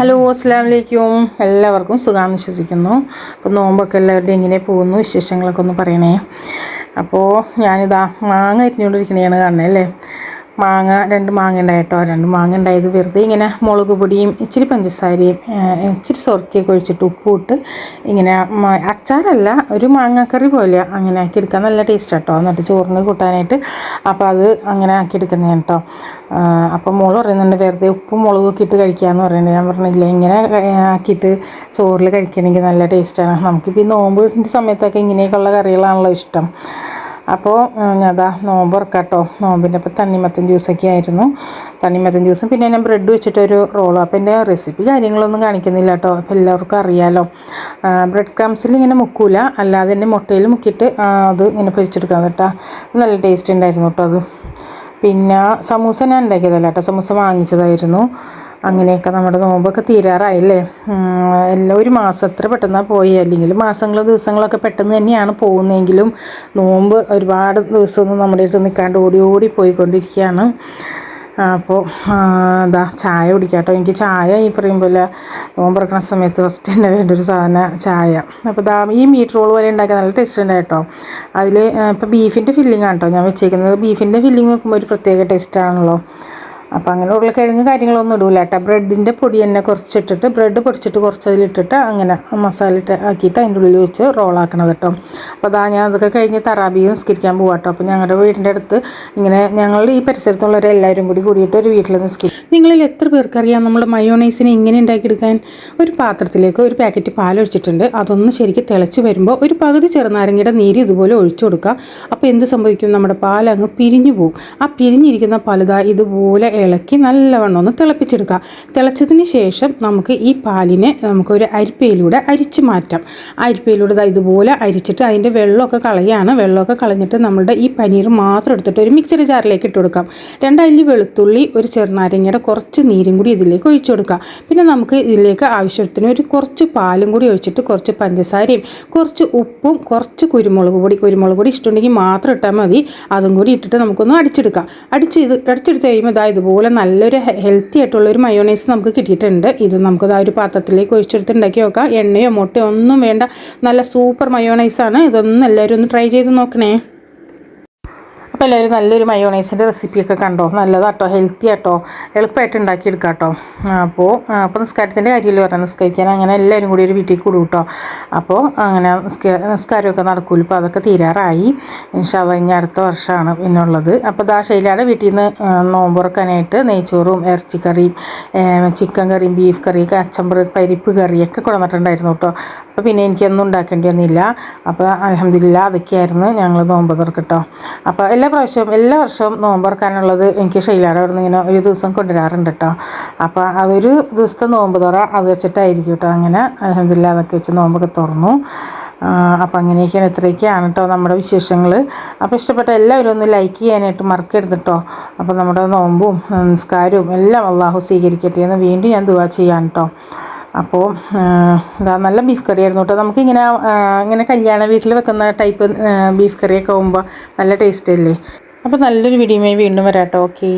Hello അസ്സാം വലൈക്കും എല്ലാവർക്കും സുഖമാണെന്ന് വിശ്വസിക്കുന്നു. അപ്പോൾ നോമ്പൊക്കെ എല്ലാവരുടെയും എങ്ങനെ പോകുന്നു വിശേഷങ്ങളൊക്കെ ഒന്ന് പറയണേ. അപ്പോൾ ഞാനിതാ മാങ്ങ അരിഞ്ഞുകൊണ്ടിരിക്കണതാണ് കാണുന്നത് അല്ലേ? മാങ്ങ രണ്ട് മാങ്ങ ഉണ്ടായിട്ടോ? രണ്ട് മാങ്ങ ഉണ്ടായത് വെറുതെ ഇങ്ങനെ മുളക് പൊടിയും ഇച്ചിരി പഞ്ചസാരയും ഇച്ചിരി സൊറക്കിയൊക്കെ ഒഴിച്ചിട്ട് ഉപ്പും ഇട്ട് ഇങ്ങനെ അച്ചാറല്ല ഒരു മാങ്ങാക്കറി പോലെ അങ്ങനെ ആക്കി എടുക്കാൻ നല്ല ടേസ്റ്റ് കേട്ടോ എന്നിട്ട് ചോറിന് കൂട്ടാനായിട്ട് അപ്പോൾ അത് അങ്ങനെ ആക്കി എടുക്കുന്നതാണ് കേട്ടോ അപ്പോൾ മോൾ പറയുന്നുണ്ട് വെറുതെ ഉപ്പും മുളകൊക്കെ ഇട്ട് കഴിക്കാമെന്ന് പറയുന്നത് ഞാൻ പറഞ്ഞില്ല ഇങ്ങനെ ആക്കിയിട്ട് ചോറിൽ കഴിക്കണമെങ്കിൽ നല്ല ടേസ്റ്റാണ്. നമുക്കിപ്പോൾ ഈ നോമ്പിന്റെ സമയത്തൊക്കെ ഇങ്ങനെയൊക്കെയുള്ള കറികളാണല്ലോ ഇഷ്ടം. അപ്പോൾ ഞാനതാ നോമ്പ് ഇറക്കാട്ടോ നോമ്പിന്റെ അപ്പോൾ തണ്ണിമത്തൻ ജ്യൂസൊക്കെ ആയിരുന്നു. തണ്ണിമത്തൻ ജ്യൂസും പിന്നെ ഞാൻ ബ്രെഡ് വെച്ചിട്ടൊരു റോളും. അപ്പോൾ എന്റെ റെസിപ്പി കാര്യങ്ങളൊന്നും കാണിക്കുന്നില്ല കേട്ടോ അപ്പോൾ എല്ലാവർക്കും അറിയാമല്ലോ ബ്രെഡ് ക്രംസിൽ ഇങ്ങനെ മുക്കൂല. അല്ലാതെ തന്നെ മുട്ടയിൽ മുക്കിയിട്ട് അത് ഇങ്ങനെ പൊരിച്ചെടുക്കാം കേട്ടോ. നല്ല ടേസ്റ്റ് ഉണ്ടായിരുന്നു കേട്ടോ അത്. പിന്നെ സമൂസ ഞാൻ ഉണ്ടാക്കിയതല്ല കേട്ടോ. സമൂസ വാങ്ങിച്ചതായിരുന്നു. അങ്ങനെയൊക്കെ നമ്മുടെ നോമ്പൊക്കെ തീരാറായില്ലേ? എല്ലാം ഒരു മാസം എത്ര പെട്ടെന്നാണ് പോയി? അല്ലെങ്കിൽ മാസങ്ങളോ ദിവസങ്ങളൊക്കെ പെട്ടെന്ന് തന്നെയാണ് പോകുന്നതെങ്കിലും നോമ്പ് ഒരുപാട് ദിവസമൊന്നും നമ്മുടെ അടുത്ത് നിൽക്കാണ്ട് ഓടി ഓടി പോയിക്കൊണ്ടിരിക്കുകയാണ്. അപ്പോൾ എന്താ ചായ കുടിക്കാട്ടോ. എനിക്ക് ചായ ഈ പറയും പോലെ നോമ്പറക്കുന്ന സമയത്ത് ഫസ്റ്റ് തന്നെ വേണ്ട ഒരു സാധനം ചായ. അപ്പോൾ ദാ ഈ മീറ്റ് റോൾ പോലെ ഉണ്ടാക്കിയ നല്ല ടേസ്റ്റ് ഉണ്ട് കേട്ടോ. അതിൽ ഇപ്പോൾ ബീഫിന്റെ ഫില്ലിംഗ് ആണ് കേട്ടോ ഞാൻ വെച്ചേക്കുന്നത്. ബീഫിന്റെ ഫില്ലിംഗ് വെക്കുമ്പോൾ ഒരു പ്രത്യേക ടേസ്റ്റാണല്ലോ അപ്പോൾ അങ്ങനെ ഉരുളക്കിഴങ്ങ് കാര്യങ്ങളൊന്നും ഇടൂല കേട്ടോ ബ്രെഡിന്റെ പൊടി തന്നെ കുറച്ചിട്ടിട്ട് ബ്രെഡ് പൊടിച്ചിട്ട് കുറച്ച് അതിലിട്ടിട്ട് അങ്ങനെ മസാല ഇട്ട് ആക്കിയിട്ട് അതിന്റെ ഉള്ളിൽ വെച്ച് റോളാക്കണത് കേട്ടോ അപ്പോൾ അതാ ഞാൻ അതൊക്കെ കഴിഞ്ഞ് തറാബി നിസ്കരിക്കാൻ പോകാം കേട്ടോ അപ്പോൾ ഞങ്ങളുടെ വീടിന്റെ അടുത്ത് ഇങ്ങനെ ഞങ്ങളുടെ ഈ പരിസരത്തുള്ളവരെല്ലാവരും കൂടി കൂടിയിട്ട് ഒരു വീട്ടിൽ നിസ്കരിക്കും നിങ്ങളിൽ എത്ര പേർക്കറിയാം നമ്മൾ മയോണൈസിനെ ഇങ്ങനെ ഉണ്ടാക്കിയെടുക്കാൻ? ഒരു പാത്രത്തിലേക്ക് ഒരു പാക്കറ്റ് പാൽ ഒഴിച്ചിട്ടുണ്ട് അതൊന്ന് ശരിക്കും തിളച്ച് വരുമ്പോൾ ഒരു പകുതി ചെറുനാരങ്ങയുടെ നീര് ഇതുപോലെ ഒഴിച്ചു കൊടുക്കുക അപ്പോൾ എന്ത് സംഭവിക്കും? നമ്മുടെ പാൽ അങ്ങ് പിരിഞ്ഞു പോകും ആ പിരിഞ്ഞിരിക്കുന്ന പലതാ ഇതുപോലെ ഇളക്കി നല്ലവണ്ണം ഒന്ന് തിളപ്പിച്ചെടുക്കുക. തിളച്ചതിന് ശേഷം നമുക്ക് ഈ പാലിനെ നമുക്കൊരു അരിപ്പയിലൂടെ അരിച്ച് മാറ്റാം. അരിപ്പയിലൂടെ ഇതുപോലെ അരിച്ചിട്ട് അതിന്റെ വെള്ളമൊക്കെ കളയാണ്. വെള്ളമൊക്കെ കളഞ്ഞിട്ട് നമ്മളുടെ ഈ പനീർ മാത്രം എടുത്തിട്ട് ഒരു മിക്സറി ജാറിലേക്ക് ഇട്ട് കൊടുക്കാം. രണ്ടല്ലി വെളുത്തുള്ളി ഒരു ചെറുനാരങ്ങയുടെ കുറച്ച് നീരും കൂടി ഇതിലേക്ക് ഒഴിച്ചു കൊടുക്കാം പിന്നെ നമുക്ക് ഇതിലേക്ക് ആവശ്യത്തിന് ഒരു കുറച്ച് പാലും കൂടി ഒഴിച്ചിട്ട് കുറച്ച് പഞ്ചസാരയും കുറച്ച് ഉപ്പും കുറച്ച് കുരുമുളക് പൊടി. കുരുമുളക് പൊടി ഇഷ്ടമുണ്ടെങ്കിൽ മാത്രം ഇട്ടാൽ മതി. അതും കൂടി ഇട്ടിട്ട് നമുക്കൊന്ന് അടിച്ചെടുക്കാം. അടിച്ച് ഇത് അടിച്ചെടുത്ത് കഴിയുമ്പോൾ ഇതാ ഇതുപോലെ നല്ലൊരു ഹെൽത്തി ആയിട്ടുള്ള ഒരു മയോണൈസ് നമുക്ക് കിട്ടിയിട്ടുണ്ട്. ഇത് നമുക്ക് ആ ഒരു പാത്രത്തിലേക്ക് ഒഴിച്ചെടുത്ത് ഉണ്ടാക്കി നോക്കാം. എണ്ണയോ മുട്ടയോ ഒന്നും വേണ്ട. നല്ല സൂപ്പർ മയോണൈസാണ് ഇതൊന്നും എല്ലാവരും ഒന്ന് ട്രൈ ചെയ്ത് നോക്കണേ. അപ്പോൾ എല്ലാവരും നല്ലൊരു മയോണൈസിന്റെ റെസിപ്പിയൊക്കെ കണ്ടോ? നല്ലതാട്ടോ ഹെൽത്തി ആട്ടോ. എളുപ്പമായിട്ട് ഉണ്ടാക്കിയെടുക്കാം കേട്ടോ അപ്പോൾ അപ്പോൾ നിസ്കാരത്തിന്റെ കാര്യമല്ലേ പറഞ്ഞാൽ നിസ്കരിക്കാൻ അങ്ങനെ എല്ലാവരും കൂടി ഒരു വീട്ടിൽ കൂടും കേട്ടോ അപ്പോൾ അങ്ങനെ നിസ്കാരമൊക്കെ നടക്കൂല. അപ്പോൾ അതൊക്കെ തീരാറായി. ഇൻഷാല്ല ഇനി അടുത്ത വർഷമാണ് പിന്നുള്ളത്. അപ്പോൾ ദാ ശൈലയുടെ വീട്ടിൽ നിന്ന് നോമ്പുറക്കാനായിട്ട് നെയ്ച്ചോറും ഇറച്ചിക്കറിയും ചിക്കൻ കറിയും ബീഫ് കറിയൊക്കെ അച്ചമ്പർ പരിപ്പ് കറിയൊക്കെ കൊണ്ടുവന്നിട്ടുണ്ടായിരുന്നു കേട്ടോ അപ്പോൾ പിന്നെ എനിക്കൊന്നും ഉണ്ടാക്കേണ്ടി വന്നില്ല. അപ്പോൾ അലഹമില്ല അതൊക്കെയായിരുന്നു ഞങ്ങൾ നോമ്പ് തുറക്കട്ടോ അപ്പോൾ എല്ലാ പ്രാവശ്യവും എല്ലാ വർഷവും നോമ്പ് തുറക്കാനുള്ളത് എനിക്ക് ഷെയിലാടെ അവിടെ നിന്ന് ഇങ്ങനെ ഒരു ദിവസം കൊണ്ടുവരാറുണ്ട് കേട്ടോ അപ്പോൾ അതൊരു ദിവസത്തെ നോമ്പ് തുറ അത് വെച്ചിട്ടായിരിക്കും കേട്ടോ അങ്ങനെ അലഹമില്ല അതൊക്കെ വെച്ച് നോമ്പൊക്കെ തുറന്നു. അപ്പം അങ്ങനെയൊക്കെയാണ് ഇത്രയൊക്കെയാണ് കേട്ടോ നമ്മുടെ വിശേഷങ്ങൾ അപ്പോൾ ഇഷ്ടപ്പെട്ട എല്ലാവരും ഒന്ന് ലൈക്ക് ചെയ്യാനായിട്ട് മറക്കരുത് കേട്ടോ അപ്പോൾ നമ്മുടെ നോമ്പും നിസ്കാരവും എല്ലാം അള്ളാഹു സ്വീകരിക്കട്ടെ എന്ന് വീണ്ടും ഞാൻ ദുവാ ചെയ്യാൻ കേട്ടോ അപ്പോൾ ഇതാ നല്ല ബീഫ് കറി ആയിരുന്നു കേട്ടോ നമുക്കിങ്ങനെ ഇങ്ങനെ കല്യാണ വീട്ടിൽ വെക്കുന്ന ടൈപ്പ് ബീഫ് കറിയൊക്കെ ആകുമ്പോൾ നല്ല ടേസ്റ്റ് അല്ലേ? അപ്പോൾ നല്ലൊരു വീഡിയോയുമായി വീണ്ടും വരാം കേട്ടോ ഓക്കേ